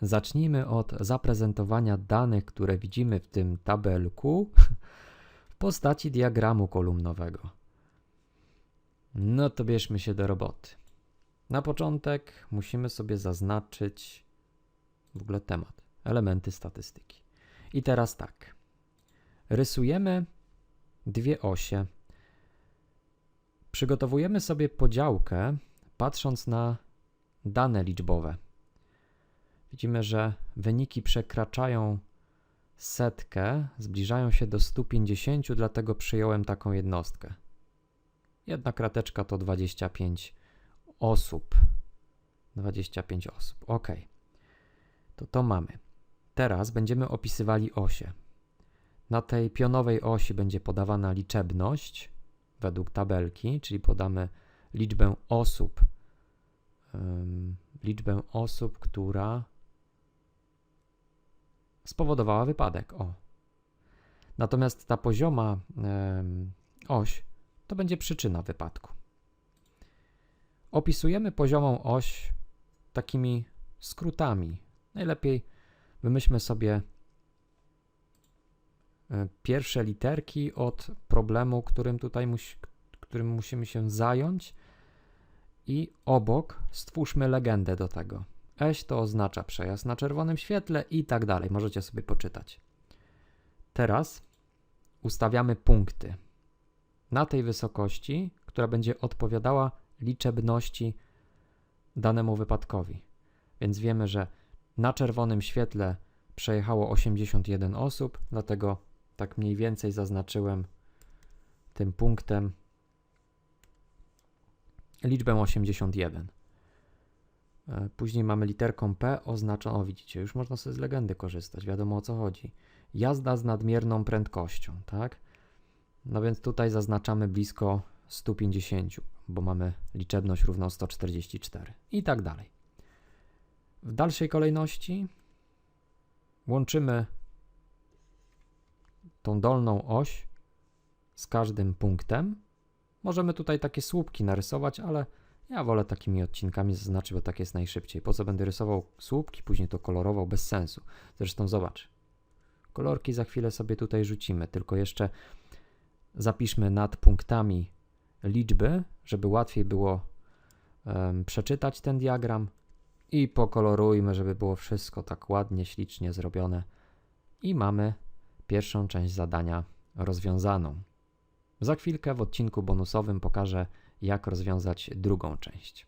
zacznijmy od zaprezentowania danych, które widzimy w tym tabelku w postaci diagramu kolumnowego. No to bierzmy się do roboty. Na początek musimy sobie zaznaczyć w ogóle temat, elementy statystyki. I teraz tak. Rysujemy dwie osie. Przygotowujemy sobie podziałkę patrząc na dane liczbowe. Widzimy, że wyniki przekraczają setkę, zbliżają się do 150, dlatego przyjąłem taką jednostkę. Jedna krateczka to 25 osób. 25 osób. OK. To to mamy. Teraz będziemy opisywali osie. Na tej pionowej osi będzie podawana liczebność według tabelki, czyli podamy liczbę osób, ym, liczbę osób, która spowodowała wypadek. O. Natomiast ta pozioma ym, oś to będzie przyczyna wypadku. Opisujemy poziomą oś takimi skrótami. Najlepiej wymyślmy sobie e, pierwsze literki od problemu, którym tutaj którym musimy się zająć i obok stwórzmy legendę do tego. Eś to oznacza przejazd na czerwonym świetle i tak dalej. Możecie sobie poczytać. Teraz ustawiamy punkty na tej wysokości, która będzie odpowiadała liczebności danemu wypadkowi. Więc wiemy, że na czerwonym świetle przejechało 81 osób, dlatego tak mniej więcej zaznaczyłem tym punktem liczbę 81. Później mamy literką P oznaczoną, o widzicie, już można sobie z legendy korzystać, wiadomo o co chodzi. Jazda z nadmierną prędkością, tak? No więc tutaj zaznaczamy blisko 150, bo mamy liczebność równą 144 i tak dalej. W dalszej kolejności łączymy tą dolną oś z każdym punktem. Możemy tutaj takie słupki narysować, ale ja wolę takimi odcinkami zaznaczyć, bo tak jest najszybciej. Po co będę rysował słupki, później to kolorował, bez sensu. Zresztą zobacz, kolorki za chwilę sobie tutaj rzucimy, tylko jeszcze zapiszmy nad punktami liczby, żeby łatwiej było em, przeczytać ten diagram i pokolorujmy, żeby było wszystko tak ładnie, ślicznie zrobione. I mamy pierwszą część zadania rozwiązaną. Za chwilkę w odcinku bonusowym pokażę, jak rozwiązać drugą część.